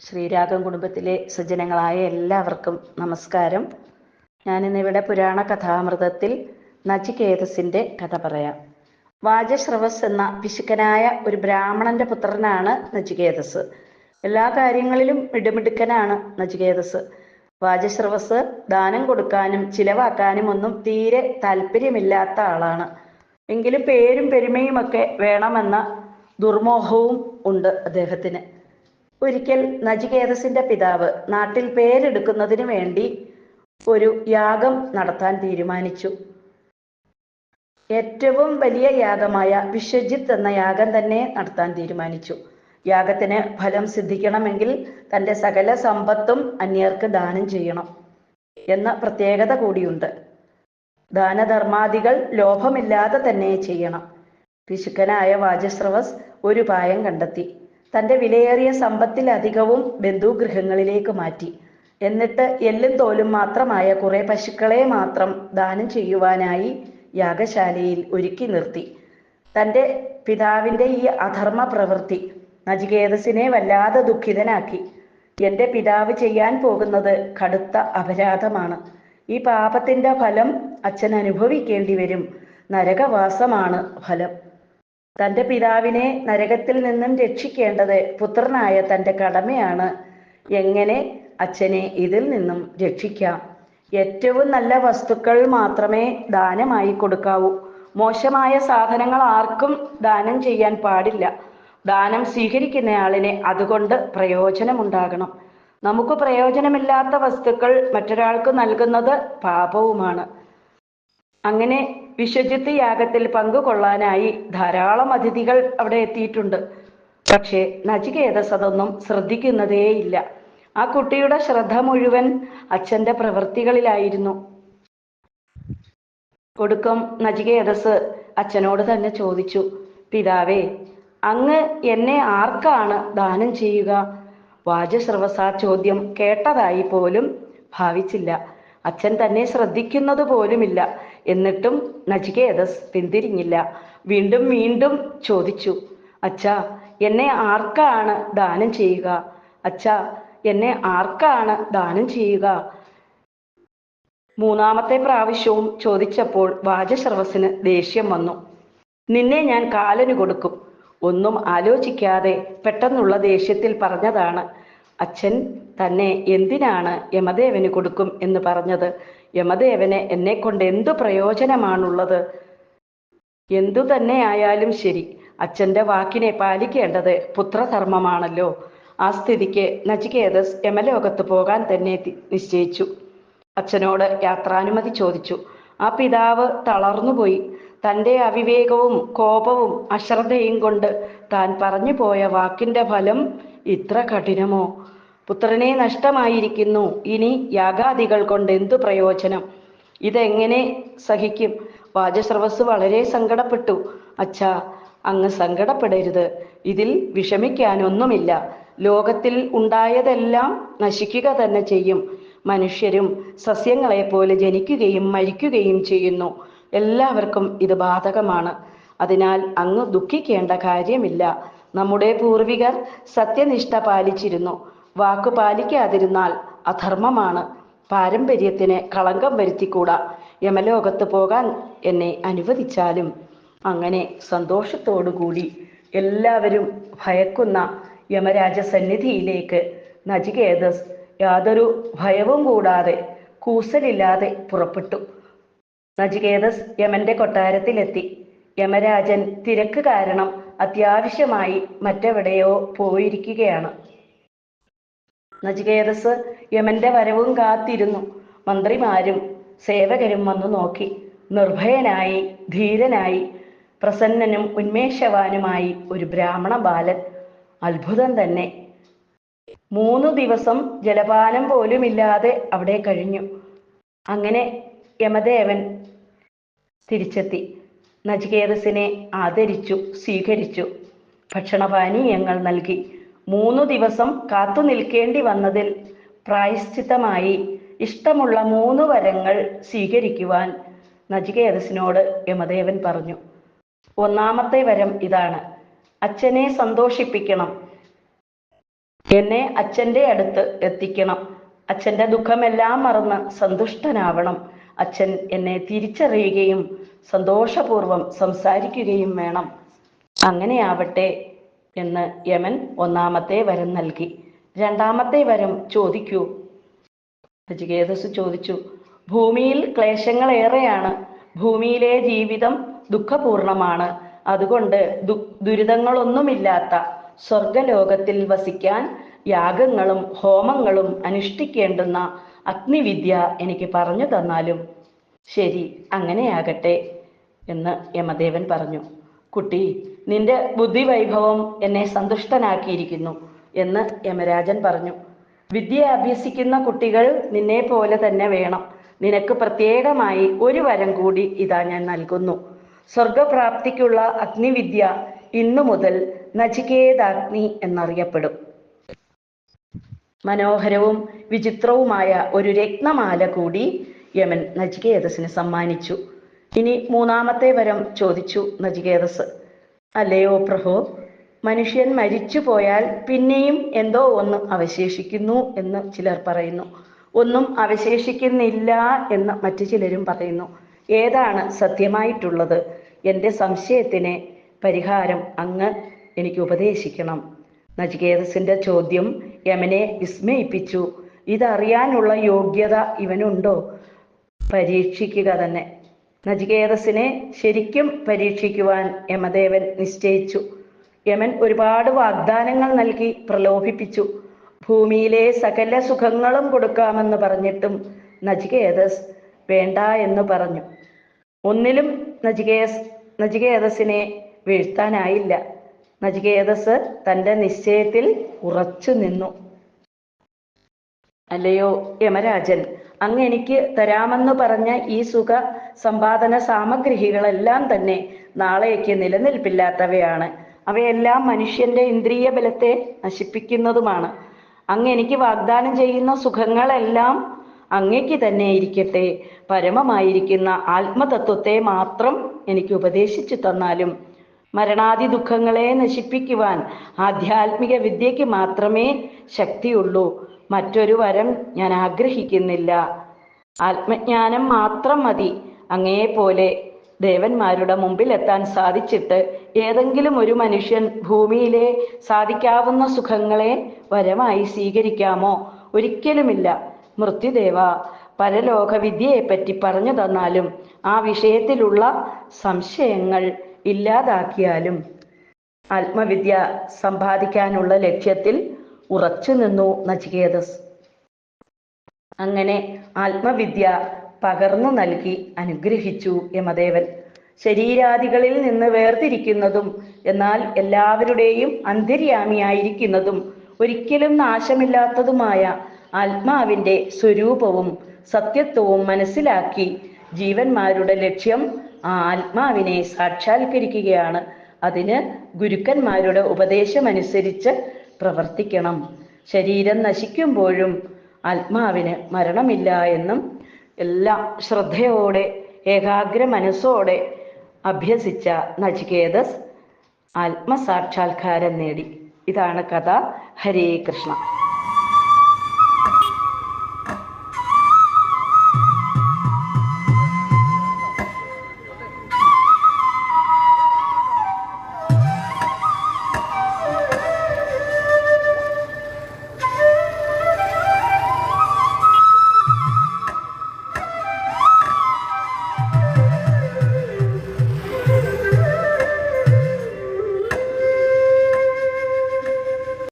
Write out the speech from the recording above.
ശ്രീരാഗം കുടുംബത്തിലെ സജ്ജനങ്ങളായ എല്ലാവർക്കും നമസ്കാരം. ഞാനിന്നിവിടെ പുരാണ കഥാമൃതത്തിൽ നചികേതസിന്റെ കഥ പറയാം. വാജശ്രവസ് എന്ന പിശുക്കനായ ഒരു ബ്രാഹ്മണന്റെ പുത്രനാണ് നജികേതസ് എല്ലാ കാര്യങ്ങളിലും ഇടുമിടുക്കനാണ് നജികേതസ് വാജശ്രവസ് ദാനം കൊടുക്കാനും ചിലവാക്കാനും ഒന്നും തീരെ താല്പര്യമില്ലാത്ത ആളാണ്. എങ്കിലും പേരും പെരുമയും ഒക്കെ വേണമെന്ന ദുർമോഹവും ഉണ്ട് അദ്ദേഹത്തിന്. ഒരിക്കൽ നചികേതസിന്റെ പിതാവ് നാട്ടിൽ പേരെടുക്കുന്നതിന് വേണ്ടി ഒരു യാഗം നടത്താൻ തീരുമാനിച്ചു. ഏറ്റവും വലിയ യാഗമായ വിശ്വജിത്ത് എന്ന യാഗം തന്നെ നടത്താൻ തീരുമാനിച്ചു. യാഗത്തിന് ഫലം സിദ്ധിക്കണമെങ്കിൽ തന്റെ സകല സമ്പത്തും അന്യർക്ക് ദാനം ചെയ്യണം എന്ന പ്രത്യേകത കൂടിയുണ്ട്. ദാനധർമാദികൾ ലോഭമില്ലാതെ തന്നെ ചെയ്യണം. പിശുക്കനായ വാചസ്രവസ് ഒരു പായം കണ്ടെത്തി. തന്റെ വിലയേറിയ സമ്പത്തിലധികവും ബന്ധുഗൃഹങ്ങളിലേക്ക് മാറ്റി. എന്നിട്ട് എല്ലും തോലും മാത്രമായ കുറെ പശുക്കളെ മാത്രം ദാനം ചെയ്യുവാനായി യാഗശാലയിൽ ഒരുക്കി നിർത്തി. തന്റെ പിതാവിന്റെ ഈ അധർമ്മ പ്രവൃത്തി നചികേതസിനെ വല്ലാതെ ദുഃഖിതനാക്കി. എന്റെ പിതാവ് ചെയ്യാൻ പോകുന്നത് കടുത്ത അപരാധമാണ്. ഈ പാപത്തിന്റെ ഫലം അച്ഛൻ അനുഭവിക്കേണ്ടി വരും. നരകവാസമാണ് ഫലം. തന്റെ പിതാവിനെ നരകത്തിൽ നിന്നും രക്ഷിക്കേണ്ടത് പുത്രനായ തന്റെ കടമയാണ്. എങ്ങനെ അച്ഛനെ ഇതിൽ നിന്നും രക്ഷിക്കാം? ഏറ്റവും നല്ല വസ്തുക്കൾ മാത്രമേ ദാനമായി കൊടുക്കാവൂ. മോശമായ സാധനങ്ങൾ ആർക്കും ദാനം ചെയ്യാൻ പാടില്ല. ദാനം സ്വീകരിക്കുന്നയാളിനെ അതുകൊണ്ട് പ്രയോജനമുണ്ടാകണം. നമുക്ക് പ്രയോജനമില്ലാത്ത വസ്തുക്കൾ മറ്റൊരാൾക്ക് നൽകുന്നത് പാപവുമാണ്. അങ്ങനെ വിശ്വജിത്ത് യാഗത്തിൽ പങ്കുകൊള്ളാനായി ധാരാളം അതിഥികൾ അവിടെ എത്തിയിട്ടുണ്ട്. പക്ഷേ നചികേതസ് അതൊന്നും ശ്രദ്ധിക്കുന്നതേയില്ല. ആ കുട്ടിയുടെ ശ്രദ്ധ മുഴുവൻ അച്ഛന്റെ പ്രവൃത്തികളിലായിരുന്നു. ഒടുക്കം നചികേതസ് അച്ഛനോട് തന്നെ ചോദിച്ചു പിതാവേ അങ്ങ് എന്നെ ആർക്കാണ് ദാനം ചെയ്യുക? വാചശ്രവസ ചോദ്യം കേട്ടതായി പോലും ഭാവിച്ചില്ല. അച്ഛൻ തന്നെ ശ്രദ്ധിക്കുന്നത് പോലുമില്ല എന്നിട്ടും നചികേതസ് പിന്തിരിഞ്ഞില്ല. വീണ്ടും വീണ്ടും ചോദിച്ചു അച്ഛാ എന്നെ ആർക്കാണ് ദാനം ചെയ്യുക? അച്ഛാ എന്നെ ആർക്കാണ് ദാനം ചെയ്യുക? മൂന്നാമത്തെ പ്രാവശ്യവും ചോദിച്ചപ്പോൾ വാചശ്രവസിന് ദേഷ്യം വന്നു. നിന്നെ ഞാൻ കാലന് കൊടുക്കും. ഒന്നും ആലോചിക്കാതെ പെട്ടെന്നുള്ള ദേഷ്യത്തിൽ പറഞ്ഞതാണ്. അച്ഛൻ തന്നെ എന്തിനാണ് യമദേവന് കൊടുക്കും എന്ന് പറഞ്ഞത്? യമദേവന് എന്നെ കൊണ്ട് എന്തു പ്രയോജനമാണുള്ളത്? എന്തു തന്നെ ആയാലും ശരി അച്ഛന്റെ വാക്കിനെ പാലിക്കേണ്ടത് പുത്രധർമ്മമാണല്ലോ. ആ സ്ഥിതിക്ക് നചികേതസ് യമലോകത്ത് പോകാൻ തന്നെ നിശ്ചയിച്ചു. അച്ഛനോട് യാത്രാനുമതി ചോദിച്ചു. ആ പിതാവ് തളർന്നുപോയി. തന്റെ അവിവേകവും കോപവും അശ്രദ്ധയും കൊണ്ട് താൻ പറഞ്ഞു പോയ വാക്കിന്റെ ഫലം ഇത്ര കഠിനമോ? പുത്രനെ നഷ്ടമായിരിക്കുന്നു. ഇനി യാഗാദികൾ കൊണ്ട് എന്തു പ്രയോജനം? ഇതെങ്ങനെ സഹിക്കും? വാചസ്രവസ് വളരെ സങ്കടപ്പെട്ടു. അച്ഛ അങ്ങ് സങ്കടപ്പെടരുത്. ഇതിൽ വിഷമിക്കാനൊന്നുമില്ല. ലോകത്തിൽ ഉണ്ടായതെല്ലാം നശിക്കുക തന്നെ ചെയ്യും. മനുഷ്യരും സസ്യങ്ങളെ പോലെ ജനിക്കുകയും മരിക്കുകയും ചെയ്യുന്നു. എല്ലാവർക്കും ഇത് ബാധകമാണ്. അതിനാൽ അങ്ങ് ദുഃഖിക്കേണ്ട കാര്യമില്ല. നമ്മുടെ പൂർവികർ സത്യനിഷ്ഠ പാലിച്ചിരുന്നു. വാക്കു പാലിക്കാതിരുന്നാൽ അധർമ്മമാണ്. പാരമ്പര്യത്തിന് കളങ്കം വരുത്തിക്കൂടാ. യമലോകത്ത് പോകാൻ എന്നെ അനുവദിച്ചാലും. അങ്ങനെ സന്തോഷത്തോടുകൂടി എല്ലാവരും ഭയക്കുന്ന യമരാജ സന്നിധിയിലേക്ക് നചികേതസ് യാതൊരു ഭയവും കൂടാതെ കൂസലില്ലാതെ പുറപ്പെട്ടു. നചികേതസ് യമന്റെ കൊട്ടാരത്തിലെത്തി. യമരാജൻ തിരക്ക് കാരണം അത്യാവശ്യമായി മറ്റെവിടെയോ പോയിരിക്കുകയാണ്. നചികേതസ് യമന്റെ വരവും കാത്തിരുന്നു. മന്ത്രിമാരും സേവകരും വന്നു നോക്കി. നിർഭയനായി ധീരനായി പ്രസന്നനും ഉന്മേഷവാനുമായി ഒരു ബ്രാഹ്മണ ബാലൻ. അത്ഭുതം തന്നെ. മൂന്നു ദിവസം ജലപാനം പോലുമില്ലാതെ അവിടെ കഴിഞ്ഞു. അങ്ങനെ യമദേവൻ തിരിച്ചെത്തി. നചികേതസിനെ ആദരിച്ചു സ്വീകരിച്ചു. ഭക്ഷണപാനീയങ്ങൾ നൽകി. മൂന്നു ദിവസം കാത്തു നിൽക്കേണ്ടി വന്നതിൽ പ്രായശ്ചിത്തമായി ഇഷ്ടമുള്ള മൂന്ന് വരങ്ങൾ സ്വീകരിക്കുവാൻ നജികേതസിനോട് യമദേവൻ പറഞ്ഞു. ഒന്നാമത്തെ വരം ഇതാണ്. അച്ഛനെ സന്തോഷിപ്പിക്കണം. എന്നെ അച്ഛന്റെ അടുത്ത് എത്തിക്കണം. അച്ഛന്റെ ദുഃഖമെല്ലാം മറന്ന് സന്തുഷ്ടനാവണം. അച്ഛൻ എന്നെ തിരിച്ചറിയുകയും സന്തോഷപൂർവം സംസാരിക്കുകയും വേണം. അങ്ങനെയാവട്ടെ എന്ന് യമൻ ഒന്നാമത്തെ വരം നൽകി. രണ്ടാമത്തെ വരം ചോദിക്കൂ. നചികേതസ് ചോദിച്ചു ഭൂമിയിൽ ക്ലേശങ്ങൾ ഏറെയാണ് ഭൂമിയിലെ ജീവിതം ദുഃഖപൂർണമാണ്. അതുകൊണ്ട് ദു ദുരിതങ്ങളൊന്നുമില്ലാത്ത സ്വർഗലോകത്തിൽ വസിക്കാൻ യാഗങ്ങളും ഹോമങ്ങളും അനുഷ്ഠിക്കേണ്ടുന്ന അഗ്നിവിദ്യ എനിക്ക് പറഞ്ഞു തന്നാലും ശരി അങ്ങനെയാകട്ടെ എന്ന് യമദേവൻ പറഞ്ഞു. കുട്ടി നിന്റെ ബുദ്ധി വൈഭവം എന്നെ സന്തുഷ്ടനാക്കിയിരിക്കുന്നു എന്ന് യമരാജൻ പറഞ്ഞു. വിദ്യ അഭ്യസിക്കുന്ന കുട്ടികൾ നിന്നെ പോലെ തന്നെ വേണം. നിനക്ക് പ്രത്യേകമായി ഒരു വരം കൂടി ഇതാ ഞാൻ നൽകുന്നു. സ്വർഗപ്രാപ്തിക്കുള്ള അഗ്നിവിദ്യ ഇന്നു മുതൽ നചികേതാഗ്നി എന്നറിയപ്പെടും. മനോഹരവും വിചിത്രവുമായ ഒരു രത്നമാല കൂടി യമൻ നചികേതസിന് സമ്മാനിച്ചു. ഇനി മൂന്നാമത്തെ വരം ചോദിച്ചു നചികേതസ്. അല്ലയോ പ്രഭോ? മനുഷ്യൻ മരിച്ചു പോയാൽ പിന്നെയും എന്തോ ഒന്ന് അവശേഷിക്കുന്നു എന്ന് ചിലർ പറയുന്നു. ഒന്നും അവശേഷിക്കുന്നില്ല എന്ന് മറ്റു ചിലരും പറയുന്നു. ഏതാണ് സത്യമായിട്ടുള്ളത്? എന്റെ സംശയത്തിന് പരിഹാരം അങ്ങ് എനിക്ക് ഉപദേശിക്കണം. നചികേതസിന്റെ ചോദ്യം യമനെ വിസ്മയിപ്പിച്ചു. ഇതറിയാനുള്ള യോഗ്യത ഇവനുണ്ടോ? പരീക്ഷിക്കുക തന്നെ. നചികേതസിനെ ശരിക്കും പരീക്ഷിക്കുവാൻ യമദേവൻ നിശ്ചയിച്ചു. യമൻ ഒരുപാട് വാഗ്ദാനങ്ങൾ നൽകി പ്രലോഭിപ്പിച്ചു. ഭൂമിയിലെ സകല സുഖങ്ങളും കൊടുക്കാമെന്ന് പറഞ്ഞിട്ടും നചികേതസ് വേണ്ട എന്ന് പറഞ്ഞു. ഒന്നിലും നജികേസ് നചികേതസിനെ വീഴ്ത്താനായില്ല. നചികേതസ് തന്റെ നിശ്ചയത്തിൽ ഉറച്ചു നിന്നു അല്ലയോ യമരാജൻ അങ്ങ് എനിക്ക് തരാമെന്ന് പറഞ്ഞ ഈ സുഖ സമ്പാദന സാമഗ്രികളെല്ലാം തന്നെ നാളേക്ക് നിലനിൽപ്പില്ലാത്തവയാണ്. അവയെല്ലാം മനുഷ്യന്റെ ഇന്ദ്രിയ ബലത്തെ നശിപ്പിക്കുന്നതുമാണ്. അങ്ങ് എനിക്ക് വാഗ്ദാനം ചെയ്യുന്ന സുഖങ്ങളെല്ലാം അങ്ങയ്ക്ക് തന്നെ ഇരിക്കട്ടെ. പരമമായിരിക്കുന്ന ആത്മതത്വത്തെ മാത്രം എനിക്ക് ഉപദേശിച്ചു തന്നാലും മരണാദി ദുഃഖങ്ങളെ നശിപ്പിക്കുവാൻ ആധ്യാത്മിക വിദ്യയ്ക്ക് മാത്രമേ ശക്തിയുള്ളൂ. മറ്റൊരു വരം ഞാൻ ആഗ്രഹിക്കുന്നില്ല. ആത്മജ്ഞാനം മാത്രം മതി. അങ്ങേപോലെ ദേവന്മാരുടെ മുമ്പിൽ എത്താൻ സാധിച്ചിട്ട് ഏതെങ്കിലും ഒരു മനുഷ്യൻ ഭൂമിയിലെ സാധിക്കാവുന്ന സുഖങ്ങളെ വരമായി സ്വീകരിക്കാമോ? ഒരിക്കലുമില്ല. മൃത്യുദേവ പരലോക വിദ്യയെപ്പറ്റി പറഞ്ഞു തന്നാലും ആ വിഷയത്തിലുള്ള സംശയങ്ങൾ ഇല്ലാതാക്കിയാലും ആത്മവിദ്യ സമ്പാദിക്കാനുള്ള ലക്ഷ്യത്തിൽ ഉറച്ചു നിന്നു നചികേതസ്. അങ്ങനെ ആത്മവിദ്യ പകർന്നു നൽകി അനുഗ്രഹിച്ചു യമദേവൻ. ശരീരാദികളിൽ നിന്ന് വേർതിരിക്കുന്നതും എന്നാൽ എല്ലാവരുടെയും അന്തര്യാമിയായിരിക്കുന്നതും ഒരിക്കലും നാശമില്ലാത്തതുമായ ആത്മാവിന്റെ സ്വരൂപവും സത്യത്വവും മനസ്സിലാക്കി ജീവന്മാരുടെ ലക്ഷ്യം ആ ആത്മാവിനെ സാക്ഷാത്കരിക്കുകയാണ്. അതിന് ഗുരുക്കന്മാരുടെ ഉപദേശം അനുസരിച്ച് പ്രവർത്തിക്കണം. ശരീരം നശിക്കുമ്പോഴും ആത്മാവിന് മരണമില്ല എന്നും എല്ലാ ശ്രദ്ധയോടെ ഏകാഗ്ര മനസ്സോടെ അഭ്യസിച്ച നചികേതസ് ആത്മസാക്ഷാത്കാരം നേടി. ഇതാണ് കഥ ഹരേ കൃഷ്ണ.